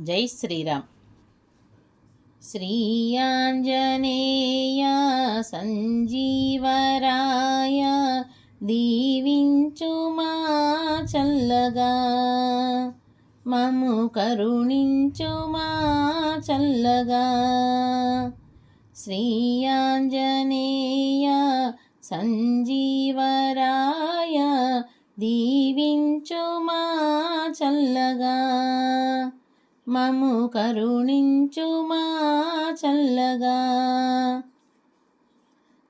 జై శ్రీరామ్. శ్రీయాంజనేయ సంజీవరాయ దీవించుమా చల్లగా. మము కరుణించుమా చల్లగా. శ్రీయాంజనేయ సంజీవరాయ దీవించుమా చల్లగా. మము కరుణించుమా చల్లగా.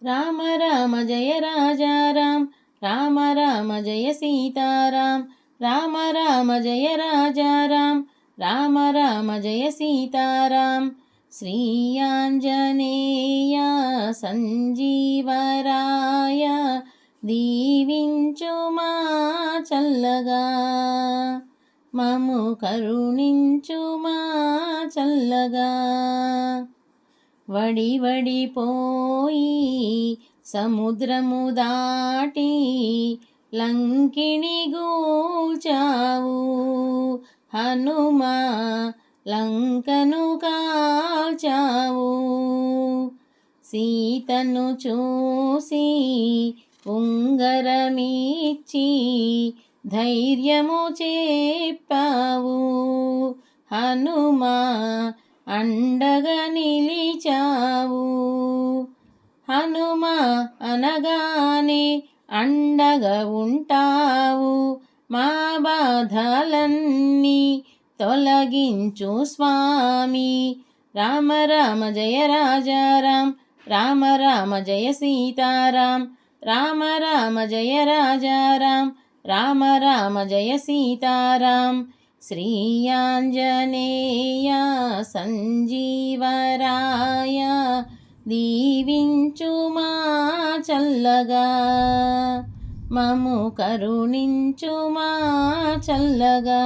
రామ రామ జయ రాజారాం రామ రామ జయ సీతారాం రామ రామ జయ రాజారాం రామ రామ జయ సీతారాం. శ్రీయాంజనేయ సంజీవరాయ దీవించుమా చల్లగా. మము కరుణించుమా చల్లగా. వడి వడిపోయి సముద్రము దాటి లంకిణి గూచావు హనుమా లంకను కాల్చావు. సీతను చూసి ఉంగరమిచ్చి ధైర్యము చెప్పావు. హనుమా అండగా నిలిచావు. హనుమ అనగానే అండగా ఉంటావు. మా బాధలన్నీ తొలగించు స్వామి. రామ రామ జయ రాజారాం రామ రామ జయ సీతారాం రామ రామ జయ రాజారాం రామ రామ జయ సీతారాం. శ్రీయాంజనేయ సంజీవరాయ దీవించుమా చల్లగా. మము కరుణించుమా చల్లగా.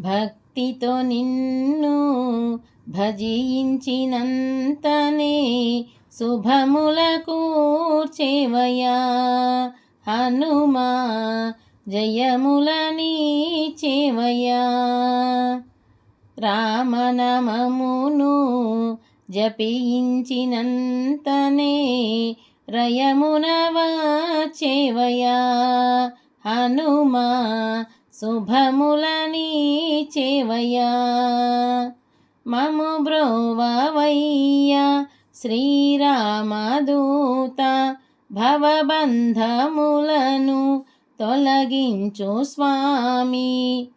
భక్తితో నిన్ను భజించినంతనే శుభముల కూర్చేవయా హనుమా జయములని చేవయా రామనమమును జపించినంతనే రయమున వచ్చేవయా హనుమా శుభములని చేవయా మము బ్రోవయ్యా శ్రీరామదూత భవబంధములను తొలగించు స్వామి.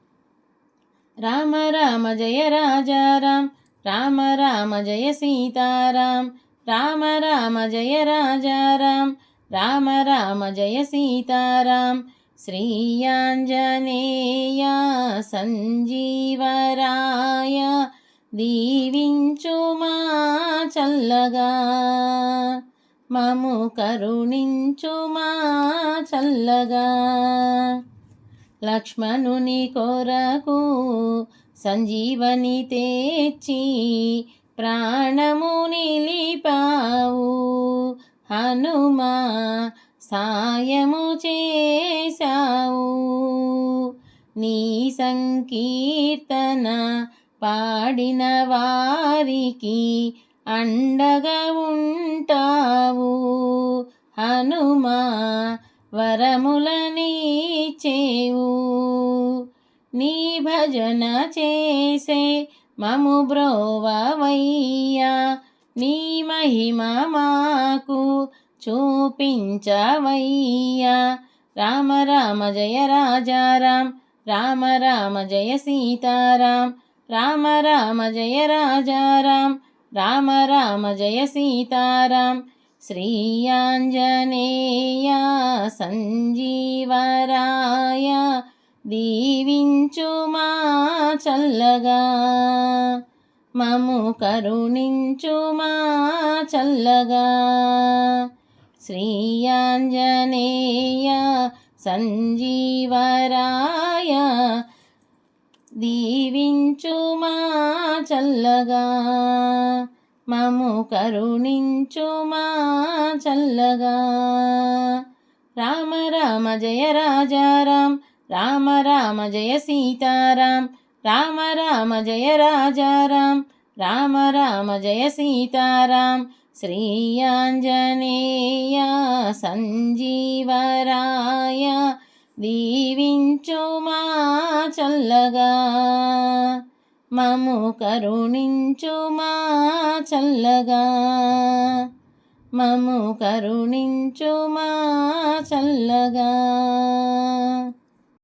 రామ రామ జయ రాజా రామ్ రామ రామ జయ సీతారాం రామ రామ జయ రాజా రామ్ రామ రామ జయ సీతారాం. శ్రీయాంజనేయ సంజీవరాయ దీవించుమా చల్లగా. మము కరుణించుమా చల్లగా. లక్ష్మణుని కొరకు సంజీవని తెచ్చి ప్రాణము నిలిపావు. హనుమా సాయము చేశావు. నీ సంకీర్తన పాడిన వారికి అండగా ఉంటావు. హనుమా వరములనీచేవు నీ భజన చేసే మము బ్రోవయ్యా నీ మహిమ మాకు చూపించవయ్యా. రామ రామ జయ రాజారాం రామ రామ జయ సీతారాం రామ రామ జయ రాజారాం రామ రామ జయ సీతారాం. శ్రీయాంజనేయ సంజీవరాయ దీవించు మా చల్లగా. మము కరుణించుమా చల్లగా. శ్రీయాంజనేయ సంజీవరాయ దీవించు మా చల్లగా. మము కరుణించుమా చల్లగా. రామ రామ జయ రాజారాం రామ రామ జయ సీతారాం రామ రామ జయ రాజారాం రామ రామ జయ సీతారాం. శ్రీయాంజనేయ సంజీవరాయ దీవించుమా చల్లగా. మము కరుణించుమా చల్లగా. మము కరుణించుమా చల్లగా.